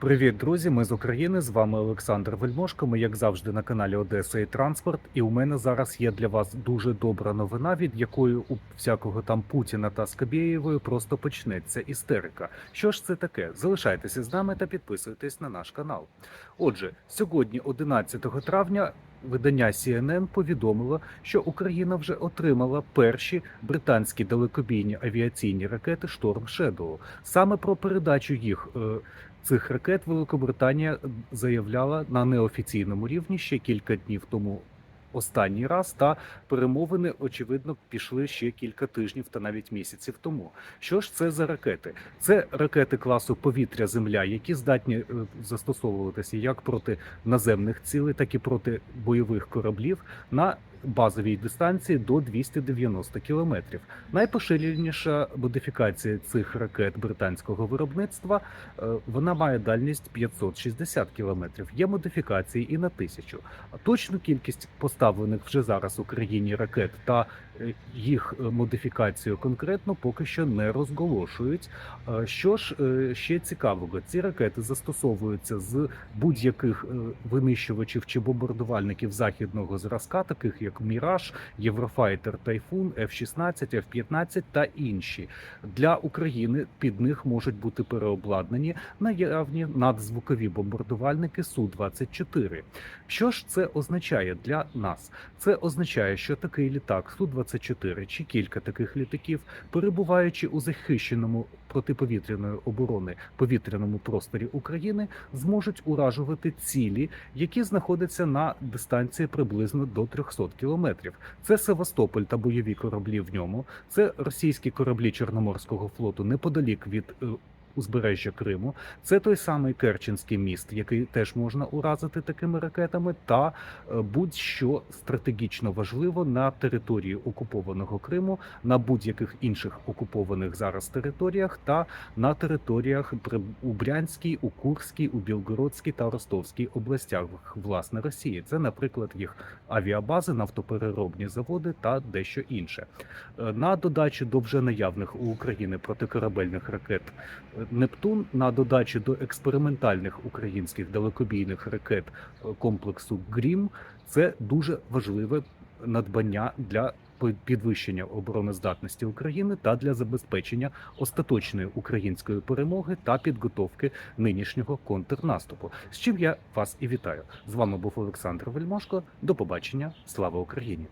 Привіт, друзі! Ми з України. З вами Олександр Вельмошко. Ми, як завжди, на каналі Одеса і Транспорт. І у мене зараз є для вас дуже добра новина, від якої у всякого там Путіна та Скабєєвої просто почнеться істерика. Що ж це таке? Залишайтеся з нами та підписуйтесь на наш канал. Отже, сьогодні, 11 травня, видання CNN повідомило, що Україна вже отримала перші британські далекобійні авіаційні ракети Шторм Shadow. Саме про передачу їх. е, Цих ракет Великобританія заявляла на неофіційному рівні ще кілька днів тому. Останній раз та перемовини очевидно пішли ще кілька тижнів та навіть місяців тому. Що ж це за ракети? Це ракети класу повітря Земля, які здатні е, застосовуватися як проти наземних цілей, так і проти бойових кораблів на базовій дистанції до 290 кілометрів. Найпоширеніша модифікація цих ракет британського виробництва е, вона має дальність 560 кілометрів. Є модифікації і на тисячу. Точну кількість поставлених вже зараз Україні ракет та е, їх е, модифікацію конкретно поки що не розголошують. Що ж ще цікавого, ці ракети застосовуються з будь-яких винищувачів чи бомбардувальників західного зразка, таких як Міраж, Єврофайтер, Тайфун, F-16, F-15 та інші. Для України під них можуть бути переобладнані наявні надзвукові бомбардувальники Су-24. Що ж це означає для нас? Це означає, що такий літак Су-24 чи кілька таких літаків, перебуваючи у захищеному протиповітряної оборони повітряному просторі України, зможуть уражувати цілі, які знаходяться на дистанції приблизно до 300 кілометрів. Це Севастополь та бойові кораблі в ньому, це російські кораблі Чорноморського флоту неподалік від. Узбережжя Криму, це той самий Керченський міст, який теж можна уразити такими ракетами, та е, будь-що стратегічно важливо на території окупованого Криму, на будь-яких інших окупованих зараз територіях та на територіях у Брянській, у Курській, у Білгородській та Ростовській областях власне Росії. Це, наприклад, їх авіабази, нафтопереробні заводи та дещо інше. Е, На додачу до вже наявних у України протикорабельних ракет е, Нептун, на додачу до експериментальних українських далекобійних ракет е, комплексу Грім, це дуже важливе надбання для підвищення обороноздатності України та для забезпечення остаточної української перемоги та підготовки нинішнього контрнаступу. З чим я вас і вітаю. З вами був Олександр Вельмошко. До побачення. Слава Україні!